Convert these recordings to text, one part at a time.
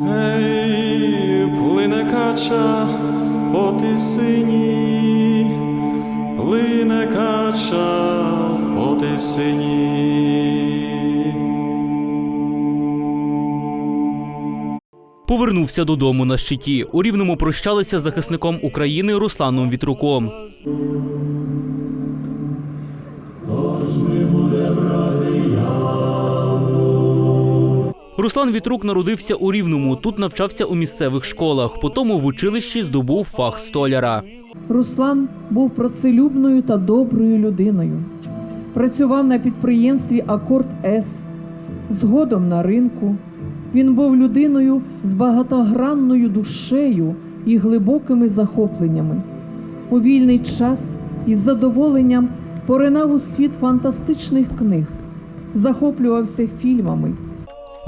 Ей, плине кача по тисині, плине кача по тисині. Повернувся додому на щиті. У рівному прощалися з захисником України Русланом Вітруком. Руслан Вітрук народився у Рівному. Тут навчався у місцевих школах. Потім в училищі здобув фах столяра. Руслан був працелюбною та доброю людиною. Працював на підприємстві Акорд С, згодом на ринку. Він був людиною з багатогранною душею і глибокими захопленнями. У вільний час із задоволенням поринав у світ фантастичних книг, захоплювався фільмами.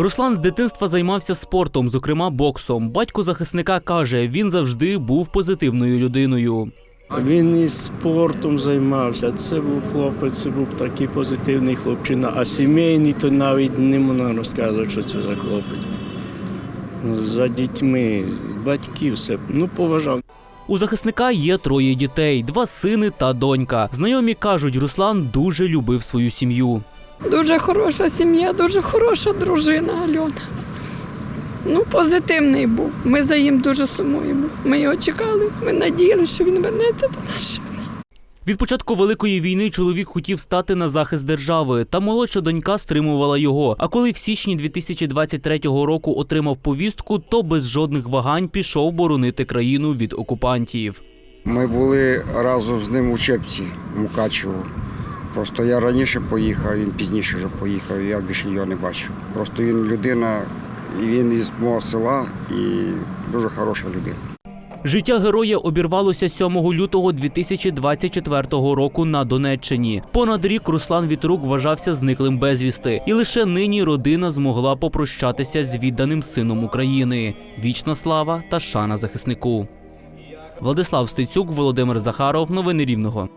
Руслан з дитинства займався спортом, зокрема боксом. Батько захисника каже, він завжди був позитивною людиною. Він із спортом займався. Це був хлопець, це був такий позитивний хлопчина. А сімейний то навіть не можна розказувати, що це за хлопець. За дітьми, батьків все. Ну, поважав. У захисника є троє дітей: два сини та донька. Знайомі кажуть, Руслан дуже любив свою сім'ю. Дуже хороша сім'я, дуже хороша дружина Альона. Ну, позитивний був. Ми за ним дуже сумуємо. Ми його чекали, ми надіялися, що він вернеться до нас живий. Від початку великої війни чоловік хотів стати на захист держави, та молодша донька стримувала його. А коли в січні 2023 року отримав повістку, то без жодних вагань пішов боронити країну від окупантів. Ми були разом з ним у Чепці, Мукачево. Просто я раніше поїхав, він пізніше вже поїхав, я більше його не бачив. Просто він людина, він із мого села і дуже хороша людина. Життя героя обірвалося 7 лютого 2024 року на Донеччині. Понад рік Руслан Вітрук вважався зниклим безвісти, і лише нині родина змогла попрощатися з відданим сином України. Вічна слава та шана захиснику. Владислав Стецюк, Володимир Захаров. Новини Рівного.